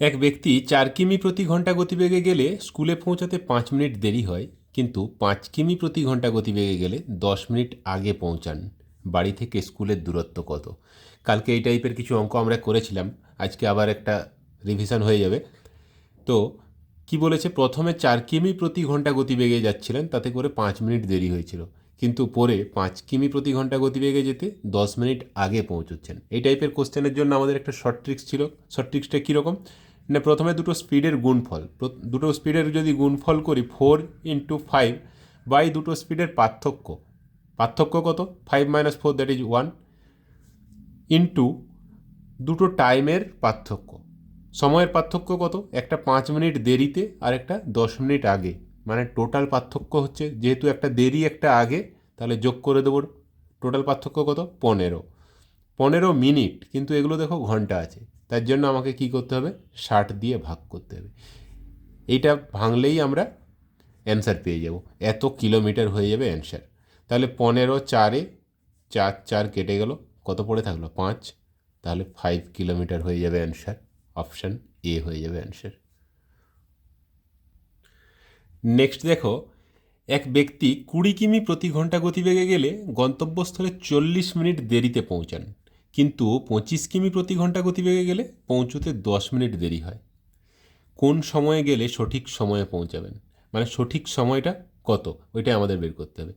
এক ব্যক্তি চার কিমি প্রতি ঘণ্টা গতিবেগে গেলে স্কুলে পৌঁছাতে পাঁচ মিনিট দেরি হয়, কিন্তু পাঁচ কিমি প্রতি ঘণ্টা গতিবেগে গেলে দশ মিনিট আগে পৌঁছান। বাড়ি থেকে স্কুলের দূরত্ব কত? কালকে এই টাইপের কিছু অঙ্ক আমরা করেছিলাম, আজকে আবার একটা রিভিশন হয়ে যাবে। তো কি বলেছে? প্রথমে চার কিমি প্রতি ঘণ্টা গতিবেগে যাচ্ছিলেন, তাতে করে পাঁচ মিনিট দেরি হয়েছিল। কিন্তু পরে পাঁচ কিমি প্রতি ঘণ্টা গতিবেগে যেতে দশ মিনিট আগে পৌঁছচ্ছেন। এই টাইপের কোশ্চেনের জন্য আমাদের একটা শর্ট ট্রিক্স ছিল। শর্ট ট্রিক্সটা কীরকম? না প্রথমে দুটো স্পিডের গুণফল। দুটো স্পিডের যদি গুণফল করি ফোর ইন্টু ফাইভ বাই দুটো স্পিডের পার্থক্য। পার্থক্য কত? Five minus four that is one into দুটো টাইমের পার্থক্য। সময়ের পার্থক্য কত? একটা পাঁচ মিনিট দেরিতে আর একটা দশ মিনিট আগে। মানে টোটাল পার্থক্য হচ্ছে, যেহেতু একটা দেরি একটা আগে, তাহলে যোগ করে দেবো। টোটাল পার্থক্য কত? পনেরো। পনেরো মিনিট। কিন্তু এগুলো দেখো ঘণ্টা আছে। তার জন্য আমাকে কি করতে হবে? ষাট দিয়ে ভাগ করতে হবে। এইটা ভাঙলেই আমরা অ্যান্সার পেয়ে যাব। এত কিলোমিটার হয়ে যাবে অ্যান্সার তাহলে পনেরো চারে চার চার কেটে গেল। কত পড়ে থাকল? পাঁচ। তাহলে ফাইভ কিলোমিটার হয়ে যাবে অ্যান্সার অপশান এ হয়ে যাবে অ্যান্সার নেক্সট দেখো, এক ব্যক্তি কুড়ি কিমি প্রতি ঘণ্টা গতিবেগে গেলে গন্তব্যস্থলে চল্লিশ মিনিট দেরিতে পৌঁছান। কিন্তু পঁচিশ কিমি প্রতি ঘণ্টা গতিবেগে গেলে পৌঁছতে দশ মিনিট দেরি হয়। কোন সময়ে গেলে সঠিক সময়ে পৌঁছাবেন? মানে সঠিক সময়টা কত? ওইটাই আমাদের বের করতে হবে।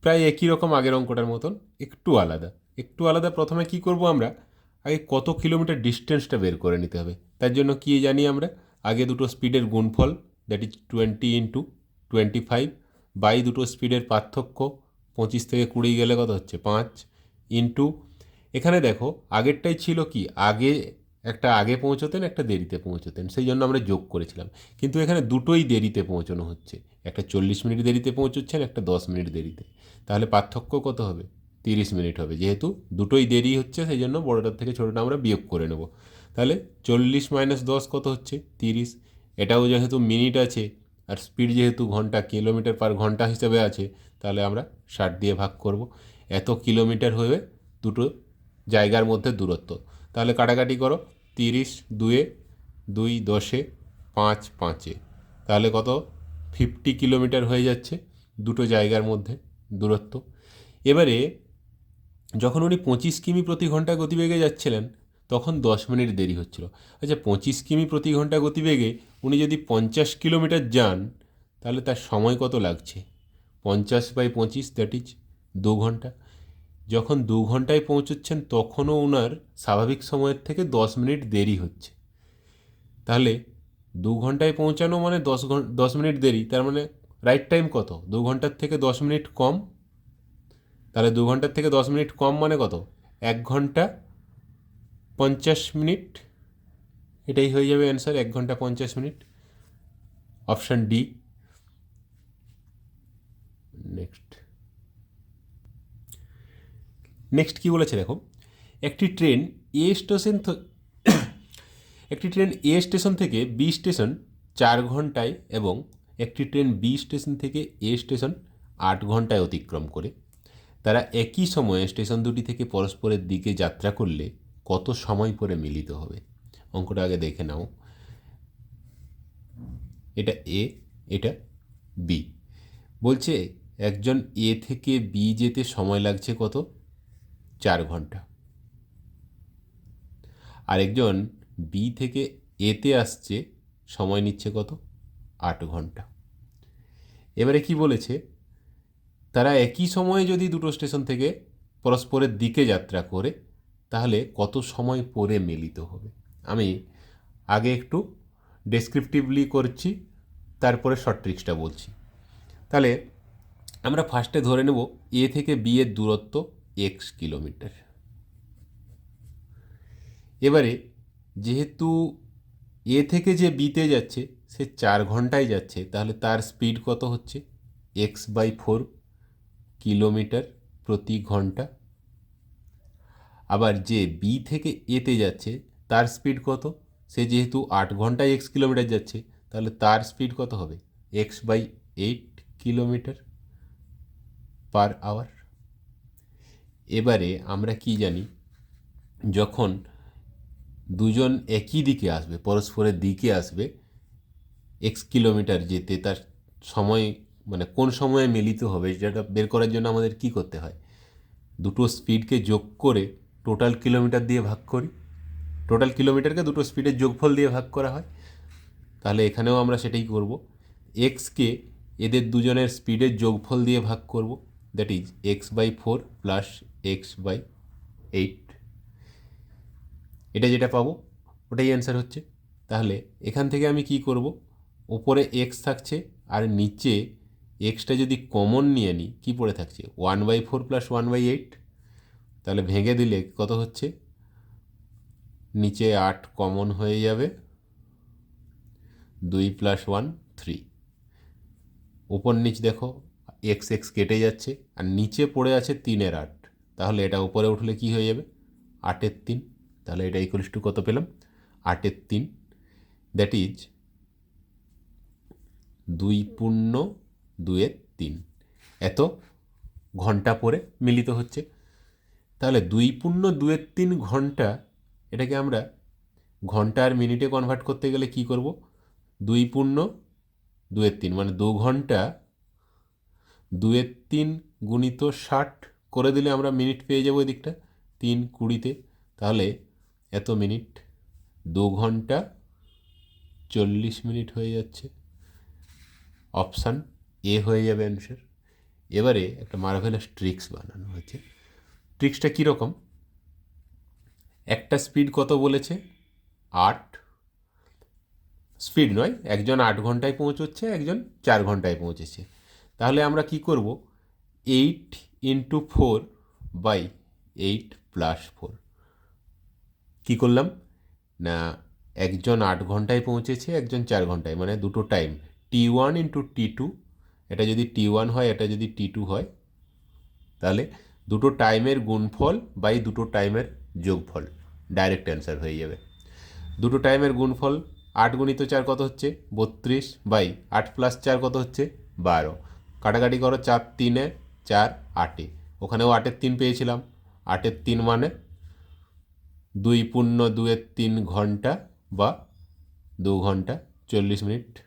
প্রায় একই রকম আগের অঙ্কটার মতন, একটু আলাদা। একটু আলাদা প্রথমে কি করব আমরা? আগে কত কিলোমিটার ডিস্টেন্সটা বের করে নিতে হবে। তার জন্য কি জানি আমরা? আগে দুটো স্পিডের গুণফল, that is twenty into twenty five, by দুটো স্পিডের পার্থক্য, পঁচিশ থেকে কুড়ি গেলে কত হচ্ছে? পাঁচ ইন্টু এখানে দেখো, আগেরটাই ছিল কি? আগে একটা আগে পৌঁছতেন, একটা দেরিতে পৌঁছতেন। সেই জন্য আমরা যোগ করেছিলাম। কিন্তু এখানে দুটোই দেরিতে পৌঁছানো হচ্ছে। একটা চল্লিশ মিনিট দেরিতে পৌঁছচ্ছেন একটা দশ মিনিট দেরিতে। তাহলে পার্থক্য কত হবে? তিরিশ মিনিট হবে। যেহেতু দুটোই দেরি হচ্ছে, সেই জন্য বড়োটার থেকে ছোটোটা আমরা বিয়োগ করে নেব। তাহলে চল্লিশ মাইনাস দশ কত হচ্ছে? তিরিশ। এটাও যেহেতু মিনিট আছে আর স্পিড যেহেতু ঘণ্টা, কিলোমিটার পার ঘণ্টা হিসেবে আছে, তাহলে আমরা ষাট দিয়ে ভাগ করব। এত কিলোমিটার হয়ে দুটো জায়গার মধ্যে দূরত্ব। তাহলে কাটাকাটি করো, তিরিশ, দুয়ে, দুই, দশে, পাঁচ, পাঁচে। তাহলে কত? ফিফটি কিলোমিটার হয়ে যাচ্ছে দুটো জায়গার মধ্যে দূরত্ব। এবারে যখন উনি পঁচিশ কিমি প্রতি ঘণ্টা গতিবেগে যাচ্ছিলেন, তখন দশ মিনিট দেরি হচ্ছিল। আচ্ছা পঁচিশ কিমি প্রতি ঘণ্টা গতিবেগে উনি যদি পঞ্চাশ কিলোমিটার যান, তাহলে তার সময় কত লাগছে? পঞ্চাশ বাই পঁচিশ, দ্যাট ইজ দু ঘণ্টা। যখন দু ঘন্টায় পৌঁছচ্ছেন, তখনও ওনার স্বাভাবিক সময়ের থেকে দশ মিনিট দেরি হচ্ছে। তাহলে দু ঘন্টায় পৌঁছানো মানে দশ ঘণ্টা দশ মিনিট দেরি, তার মানে রাইট টাইম কত? দু ঘণ্টার থেকে দশ মিনিট কম? তাহলে দু ঘণ্টার থেকে দশ মিনিট কম মানে কত? এক ঘণ্টা পঞ্চাশ মিনিট। এটাই হয়ে যাবে অ্যান্সার এক ঘণ্টা পঞ্চাশ minute. Option D next next কী বলেছে দেখো? একটি ট্রেন এ স্টেশন একটি ট্রেন এ স্টেশন থেকে বি স্টেশন চার ঘন্টায় এবং একটি ট্রেন বি স্টেশন থেকে এ স্টেশন আট ঘন্টায় অতিক্রম করে। তারা একই সময়ে স্টেশন দুটি থেকে পরস্পরের দিকে যাত্রা করলে কত সময় পরে মিলিত হবে? অঙ্কটা আগে দেখে নাও। এটা এ এটা বি বলছে, একজন এ থেকে বি যেতে সময় লাগছে কত? চার ঘণ্টা। আরেকজন বি থেকে এতে আসছে, সময় নিচ্ছে কত? আট ঘণ্টা। এবারে কি বলেছে? তারা একই সময়ে যদি দুটো স্টেশন থেকে পরস্পরের দিকে যাত্রা করে, তাহলে কত সময় পরে মিলিত হবে? আমি আগে একটু ডেসক্রিপটিভলি করছি, তারপরে শর্ট ট্রিক্সটা বলছি। তাহলে আমরা ফার্স্টে ধরে নেব এ থেকে বি এর দূরত্ব এক্স কিলোমিটার। এবারে যেহেতু এ থেকে যে বিতে যাচ্ছে, সে চার ঘন্টায় যাচ্ছে, তাহলে তার স্পিড কত হচ্ছে? এক্স বাই ফোর কিলোমিটার প্রতি ঘণ্টা। আবার যে বি থেকে এতে যাচ্ছে, তার স্পিড কত? সে যেহেতু আট ঘন্টায় এক্স কিলোমিটার যাচ্ছে, তাহলে তার স্পিড কত হবে? X by eight kilometre per hour এবারে আমরা কি জানি, যখন দুজন একই দিকে আসবে, পরস্পরের দিকে আসবে এক্স কিলোমিটার যেতে তার সময় মানে কোন সময়ে মিলিত হবে যেটা বের করার জন্য আমাদের কি করতে হয়? দুটো স্পিডকে যোগ করে টোটাল কিলোমিটার দিয়ে ভাগ করি। টোটাল কিলোমিটারকে দুটো স্পিডের যোগফল দিয়ে ভাগ করা হয়। তাহলে এখানেও আমরা সেটাই করব। এক্সকে এদের দুজনের স্পিডের যোগফল দিয়ে ভাগ করব। That is X by four plus X by eight এটা যেটা পাবো, ওটাই অ্যান্সার হচ্ছে। তাহলে এখান থেকে আমি কি করব? ওপরে এক্স থাকছে আর নিচে এক্সটা যদি কমন নিয়ে নিই কী পড়ে থাকছে? One by four plus one by eight তাহলে ভেঙে দিলে কত হচ্ছে? নিচে আট কমন হয়ে যাবে। দুই প্লাস ওয়ান থ্রি ওপর নিচ দেখো এক্স এক্স কেটে যাচ্ছে, আর নিচে পড়ে আছে তিনের আট। তাহলে এটা উপরে উঠলে কি হয়ে যাবে? আটের তিন। তাহলে এটা ইকুয়ালস টু কত পেলাম? আটের তিন। দ্যাট ইজ দুই পূর্ণ দুয়ের তিন। এত ঘণ্টা পরে মিলিত হচ্ছে। তাহলে দুই পূর্ণ দুয়ের তিন ঘণ্টা, এটাকে আমরা ঘণ্টা আর মিনিটে কনভার্ট করতে গেলে কি করব? দুই পূর্ণ দুয়ের তিন মানে দু ঘণ্টা দুয়ের তিন গুণিত ষাট করে দিলে আমরা মিনিট পেয়ে যাব দিকটা তিন কুড়িতে। তাহলে এত মিনিট, দু ঘণ্টা চল্লিশ মিনিট হয়ে যাচ্ছে। অপশান এ হয়ে যাবে অ্যান্সার। এবারে একটা মার্ভেলাস ট্রিক্স বানানো হয়েছে। ট্রিক্সটা কীরকম একটা স্পিড কত বলেছে? আট। স্পিড নয়, একজন আট ঘন্টায় পৌঁছচ্ছে, একজন চার ঘন্টায় পৌঁছেছে। তাহলে আমরা কি করব? Eight into four by eight plus four কী করলাম? না, একজন আট ঘন্টায় পৌঁছেছে, একজন চার ঘন্টায় মানে দুটো time T one into T two এটা যদি টি ওয়ান হয়, এটা যদি টি টু হয়, তাহলে দুটো টাইমের গুণফল বাই দুটো টাইমের যোগফল ডাইরেক্ট অ্যান্সার হয়ে যাবে। দুটো টাইমের গুণফল আট গুণিত চার কত হচ্ছে? বত্রিশ বাই আট প্লাস চার কত হচ্ছে? বারো। কাটাকাটি করো, চার তিনে চার, আটে। ওখানেও আটের তিন পেয়েছিলাম। আটের তিন মানে দুই পূর্ণ দুয়ের তিন ঘণ্টা বা দু ঘণ্টা চল্লিশ মিনিট।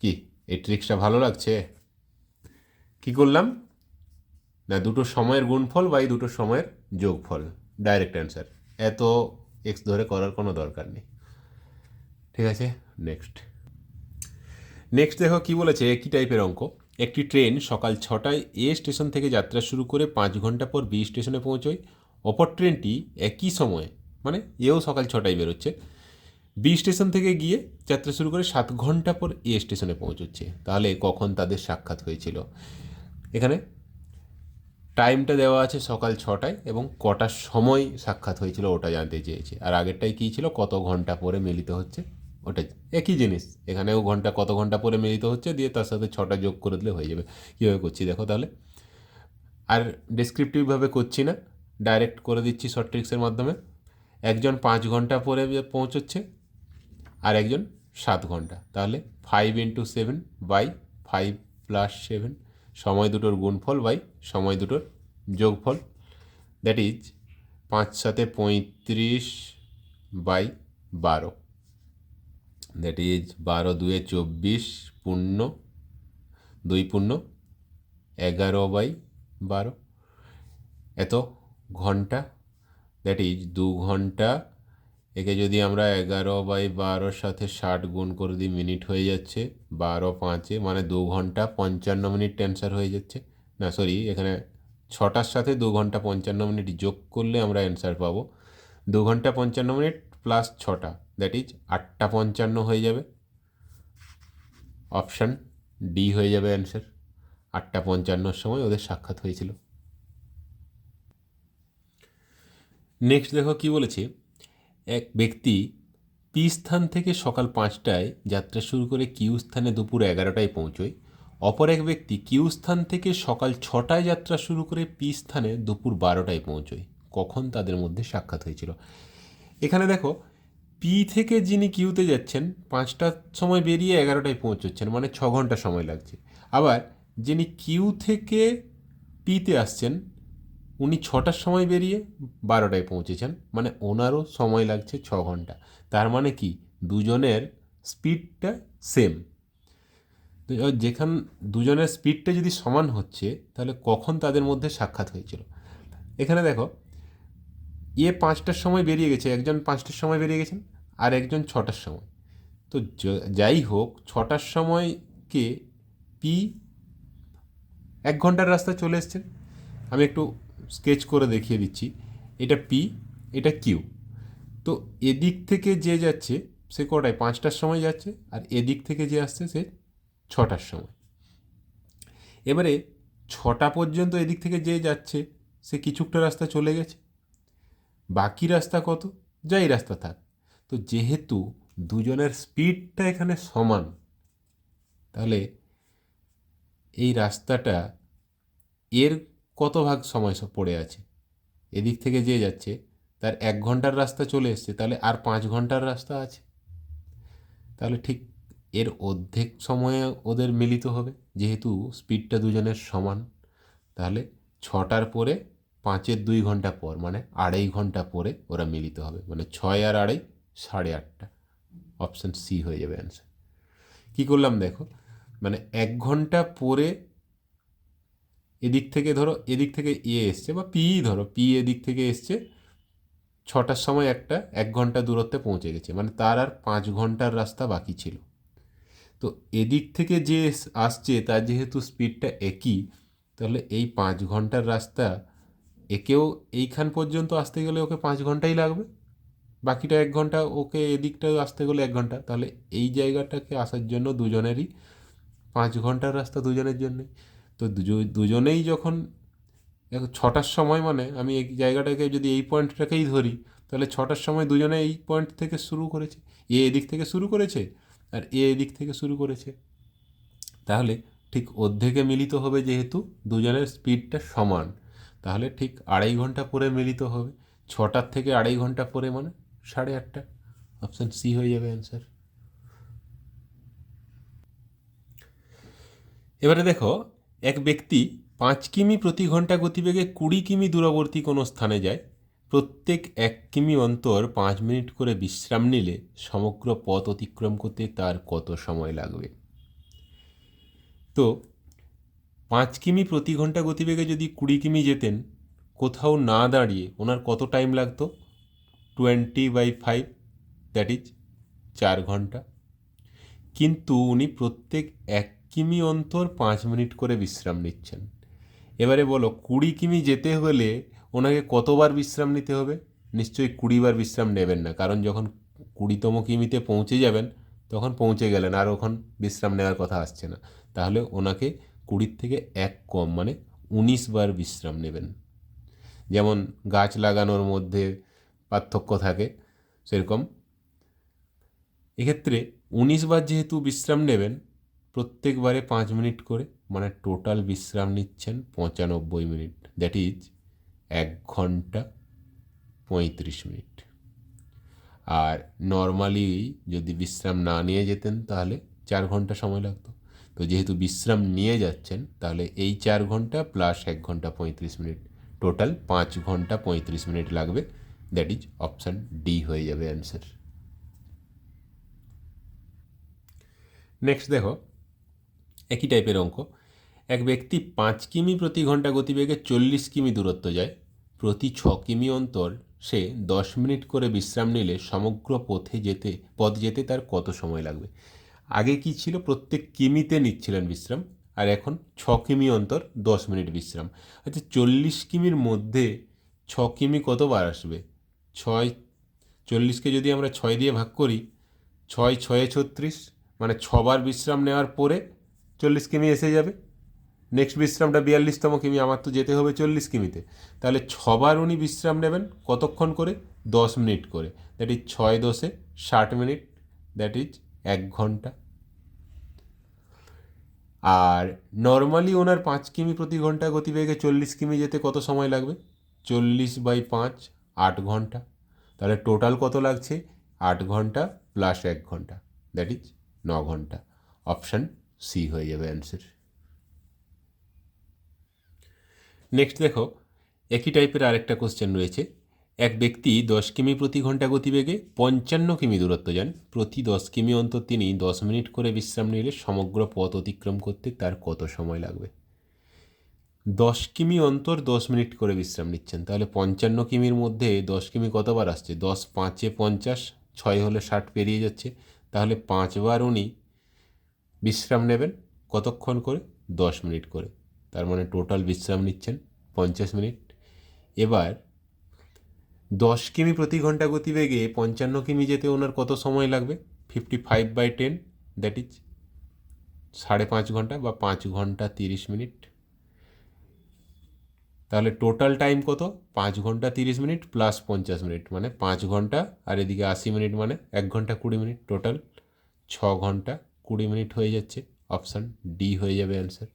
কি, এই ট্রিক্সটা ভালো লাগছে? কি করলাম? না, দুটো সময়ের গুণফল বা এই দুটো সময়ের যোগফল। Direct answer. এত এক্স ধরে করার কোনো দরকার নেই। ঠিক আছে, নেক্সট। নেক্সট দেখো কি বলেছে, একই টাইপের অঙ্ক। একটি ট্রেন সকাল ছটায় এ স্টেশন থেকে যাত্রা শুরু করে পাঁচ ঘণ্টা পর বি স্টেশনে পৌঁছয়। অপর ট্রেনটি একই সময়ে মানে এও সকাল ছটায় বেরোচ্ছে। বি স্টেশন থেকে গিয়ে যাত্রা শুরু করে সাত ঘণ্টা পর এ স্টেশনে পৌঁছচ্ছে। তাহলে কখন তাদের সাক্ষাৎ হয়েছিল? এখানে টাইমটা দেওয়া আছে সকাল ছটায় এবং কটার সময় সাক্ষাৎ হয়েছিল ওটা জানতে চেয়েছে। আর আগেরটাই কী ছিল? কত ঘণ্টা পরে মিলিত হচ্ছে? ওটাই। একই জিনিস। এখানেও ঘণ্টা কত ঘণ্টা পরে মিলিত হচ্ছে, দিয়ে তার সাথে ছটা যোগ করে দিলে হয়ে যাবে। কীভাবে করছি দেখো তাহলে? আর ডেসক্রিপটিভভাবে করছি না। ডাইরেক্ট করে দিচ্ছি শর্ট ট্রিক্সের মাধ্যমে। একজন পাঁচ ঘণ্টা পরে পৌঁছচ্ছে, আর একজন সাত ঘণ্টা। তাহলে five into seven by five plus seven সময় দুটোর গুণফল বাই সময় দুটোর যোগফল। দ্যাট ইজ পাঁচ সাথে পঁয়ত্রিশ বাই বারো। দ্যাট ইজ বারো দুয়ে চব্বিশ পূর্ণ দুই পূর্ণ এগারো বাই বারো। এত ঘণ্টা। দ্যাট ইজ দু ঘণ্টা। একে যদি আমরা এগারো বাই বারোর সাথে ষাট গুণ করে দিই, মিনিট হয়ে যাচ্ছে বারো পাঁচে মানে দু ঘণ্টা পঞ্চান্ন মিনিট অ্যান্সার হয়ে যাচ্ছে। না সরি এখানে ছটার সাথে দু ঘণ্টা পঞ্চান্ন মিনিট যোগ করলে আমরা অ্যান্সার পাবো। দু ঘণ্টা পঞ্চান্ন মিনিট প্লাস ছটা দ্যাট ইজ আটটা পঞ্চান্ন হয়ে যাবে। অপশান ডি হয়ে যাবে অ্যান্সার আটটা পঞ্চান্নর সময় ওদের সাক্ষাৎ হয়েছিল। নেক্সট দেখো কি বলেছে, এক ব্যক্তি পি স্থান থেকে সকাল পাঁচটায় যাত্রা শুরু করে কিউ স্থানে দুপুর এগারোটায় পৌঁছয়। অপর এক ব্যক্তি কিউ স্থান থেকে সকাল ছটায় যাত্রা শুরু করে পি স্থানে দুপুর বারোটায় পৌঁছয়। কখন তাদের মধ্যে সাক্ষাৎ হয়েছিল? এখানে দেখো পি থেকে যিনি কিউতে যাচ্ছেন, পাঁচটার সময় বেরিয়ে এগারোটায় পৌঁছচ্ছেন মানে ছ ঘণ্টা সময় লাগছে। আবার যিনি কিউ থেকে পিতে আসছেন, উনি ছটার সময় বেরিয়ে বারোটায় পৌঁছেছেন মানে ওনারও সময় লাগছে ছ ঘণ্টা। তার মানে কি? দুজনের স্পিডটা সেম যেখান, দুজনের স্পিডটা যদি সমান হচ্ছে, তাহলে কখন তাদের মধ্যে সাক্ষাৎ হয়েছিল? এখানে দেখো এ পাঁচটার সময় বেরিয়ে গেছে, একজন পাঁচটার সময় বেরিয়ে গেছেন আর একজন ছটার সময়। তো যাই হোক, ছটার সময়কে পি এক ঘণ্টার রাস্তা চলে এসছেন। আমি একটু স্কেচ করে দেখিয়ে দিচ্ছি। এটা পি, এটা কিউ। তো এদিক থেকে যে যাচ্ছে, সে কটায়? পাঁচটার সময় যাচ্ছে আর এদিক থেকে যে আসছে, সে ছটার সময়। এবারে ছটা পর্যন্ত এদিক থেকে যে যাচ্ছে, সে কিছুটা রাস্তা চলে গেছে। বাকি রাস্তা কত? যাই রাস্তা থাক। তো যেহেতু দুজনের স্পিডটা এখানে সমান, তাহলে এই রাস্তাটা এর কত ভাগ সময় পড়ে আছে? এদিক থেকে যে যাচ্ছে, তার এক ঘণ্টার রাস্তা চলে এসছে, তাহলে আর পাঁচ ঘণ্টার রাস্তা আছে। তাহলে ঠিক এর অর্ধেক সময়ে ওদের মিলিত হবে, যেহেতু স্পিডটা দুজনের সমান, তাহলে ছটার পরে পাঁচের দুই ঘণ্টা পর মানে আড়াই ঘণ্টা পরে ওরা মিলিত হবে। মানে ছয় আর আড়াই, সাড়ে আটটা। অপশান সি হয়ে যাবে অ্যান্সার কী করলাম দেখো? মানে এক ঘণ্টা পরে এদিক থেকে ধরো, এদিক থেকে এ এসছে বা পি ধরো পি এদিক থেকে এসছে, ছটার সময় একটা, এক ঘণ্টা দূরত্বে পৌঁছে গেছে। মানে তার আর পাঁচ ঘণ্টার রাস্তা বাকি ছিল। তো এদিক থেকে যে আসছে, তার যেহেতু স্পিডটা একই, তাহলে এই পাঁচ ঘণ্টার রাস্তা একেও এইখান পর্যন্ত আসতে গেলে ওকে পাঁচ ঘন্টাই লাগবে। বাকিটা এক ঘণ্টা ওকে এদিকটাও আসতে গেলে এক ঘণ্টা। তাহলে এই জায়গাটাকে আসার জন্য দুজনেরই পাঁচ ঘণ্টার রাস্তা দুজনের জন্যে। তো দুজ- দুজনেই যখন ছটার সময় মানে আমি এই জায়গাটাকে যদি এই পয়েন্টটাকেই ধরি, তাহলে ছটার সময় দুজনে এই পয়েন্ট থেকে শুরু করেছে। এ এদিক থেকে শুরু করেছে আর এ এদিক থেকে শুরু করেছে। তাহলে ঠিক অর্ধেকে মিলিত হবে যেহেতু দুজনের স্পিডটা সমান। তাহলে ঠিক আড়াই ঘণ্টা পরে মিলিত হবে। ছটার থেকে আড়াই ঘণ্টা পরে মানে সাড়ে আটটা। অপশান সি হয়ে যাবে অ্যান্সার এবারে দেখো, এক ব্যক্তি পাঁচ কিমি প্রতি ঘণ্টা গতিবেগে কুড়ি কিমি দূরবর্তী কোনো স্থানে যায়। প্রত্যেক এক কিমি অন্তর পাঁচ মিনিট করে বিশ্রাম নিলে সমগ্র পথ অতিক্রম করতে তার কত সময় লাগবে? তো পাঁচ কিমি প্রতি ঘণ্টা গতিবেগে যদি কুড়ি কিমি যেতেন, কোথাও না দাঁড়িয়ে ওনার কত টাইম লাগতো? Twenty by five, that is চার ঘণ্টা। কিন্তু উনি প্রত্যেক এক কিমি অন্তর পাঁচ মিনিট করে বিশ্রাম নিচ্ছেন। এবারে বলো, কুড়ি কিমি যেতে হলে ওনাকে কতবার বিশ্রাম নিতে হবে? নিশ্চয়ই কুড়িবার বিশ্রাম নেবেন না, কারণ যখন কুড়িতম কিমিতে পৌঁছে যাবেন, তখন পৌঁছে গেলেন, আর ওখান বিশ্রাম নেওয়ার কথা আসছে না। তাহলে ওনাকে কুড়ির থেকে এক কম মানে উনিশ বার বিশ্রাম নেবেন। যেমন গাছ লাগানোর মধ্যে পার্থক্য থাকে, সেরকম। এক্ষেত্রে উনিশ বার যেহেতু বিশ্রাম নেবেন, প্রত্যেকবারে পাঁচ মিনিট করে মানে টোটাল বিশ্রাম নিচ্ছেন পঁচানব্বই মিনিট। দ্যাট ইজ এক ঘণ্টা পঁয়ত্রিশ মিনিট। আর নর্মালি যদি বিশ্রাম না নিয়ে যেতেন, তাহলে চার ঘণ্টা সময় লাগতো। তো যেহেতু বিশ্রাম নিয়ে যাচ্ছেন, তাহলে এই চার ঘণ্টা প্লাস এক ঘণ্টা পঁয়ত্রিশ মিনিট টোটাল পাঁচ ঘণ্টা পঁয়ত্রিশ মিনিট লাগবে। দ্যাট ইজ অপশান ডি হয়ে যাবে অ্যান্সার নেক্সট দেখো, একই টাইপের অঙ্ক। এক ব্যক্তি পাঁচ কিমি প্রতি ঘণ্টা গতিবেগে চল্লিশ কিমি দূরত্ব যায়। প্রতি ছ কিমি অন্তর সে দশ মিনিট করে বিশ্রাম নিলে সমগ্র পথে যেতে, পথ যেতে তার কত সময় লাগবে? আগে কি ছিল? প্রত্যেক কিমিতে নিচ্ছিলেন বিশ্রাম। আর এখন ছ কিমি অন্তর দশ মিনিট বিশ্রাম। আচ্ছা চল্লিশ কিমির মধ্যে ছ কিমি কতবার আসবে? ছয়, চল্লিশকে যদি আমরা ছয় দিয়ে ভাগ করি, ছয়, ছয়ে ছত্রিশ মানে ছবার বিশ্রাম নেওয়ার পরে চল্লিশ কিমি এসে যাবে। নেক্সট বিশ্রামটা বিয়াল্লিশতম কিমি, আমার তো যেতে হবে চল্লিশ কিমিতে। তাহলে ছবার উনি বিশ্রাম নেবেন কতক্ষণ করে? দশ মিনিট করে। দ্যাট ইজ ছয় দশে ষাট মিনিট। দ্যাট ইজ এক ঘণ্টা। আর নর্মালি ওনার পাঁচ কিমি প্রতি ঘণ্টা গতিবেগে চল্লিশ কিমি যেতে কত সময় লাগবে? চল্লিশ বাই পাঁচ, আট ঘণ্টা। তাহলে টোটাল কত লাগছে? আট ঘণ্টা প্লাস এক ঘণ্টা। দ্যাট ইজ ন ঘণ্টা। অপশান সি হয়ে যাবে অ্যান্সার নেক্সট দেখো, একই টাইপের আরেকটা কোশ্চেন রয়েছে। এক ব্যক্তি দশ কিমি প্রতি ঘণ্টা গতিবেগে পঞ্চান্ন কিমি দূরত্ব যান। প্রতি দশ কিমি অন্তর তিনি দশ মিনিট করে বিশ্রাম নিলে সমগ্র পথ অতিক্রম করতে তার কত সময় লাগবে? দশ কিমি অন্তর দশ মিনিট করে বিশ্রাম নিচ্ছেন। তাহলে পঞ্চান্ন কিমির মধ্যে দশ কিমি কতবার আসছে? দশ পাঁচে পঞ্চাশ, ছয় হলে ষাট পেরিয়ে যাচ্ছে। তাহলে পাঁচবার উনি বিশ্রাম নেবেন কতক্ষণ করে? দশ মিনিট করে। তার মানে টোটাল বিশ্রাম নিচ্ছেন পঞ্চাশ মিনিট। এবার দশ কিমি প্রতি ঘণ্টা গতিবেগে পঞ্চান্ন কিমি যেতে ওনার কত সময় লাগবে? Fifty five by ten that is সাড়ে পাঁচ ঘণ্টা বা পাঁচ ঘণ্টা তিরিশ মিনিট। তাহলে টোটাল টাইম কত? পাঁচ ঘণ্টা তিরিশ মিনিট প্লাস পঞ্চাশ মিনিট মানে পাঁচ ঘণ্টা আর এদিকে আশি মিনিট মানে এক ঘণ্টা কুড়ি মিনিট। টোটাল ছ ঘণ্টা কুড়ি মিনিট হয়ে যাচ্ছে। অপশান ডি হয়ে যাবে অ্যান্সার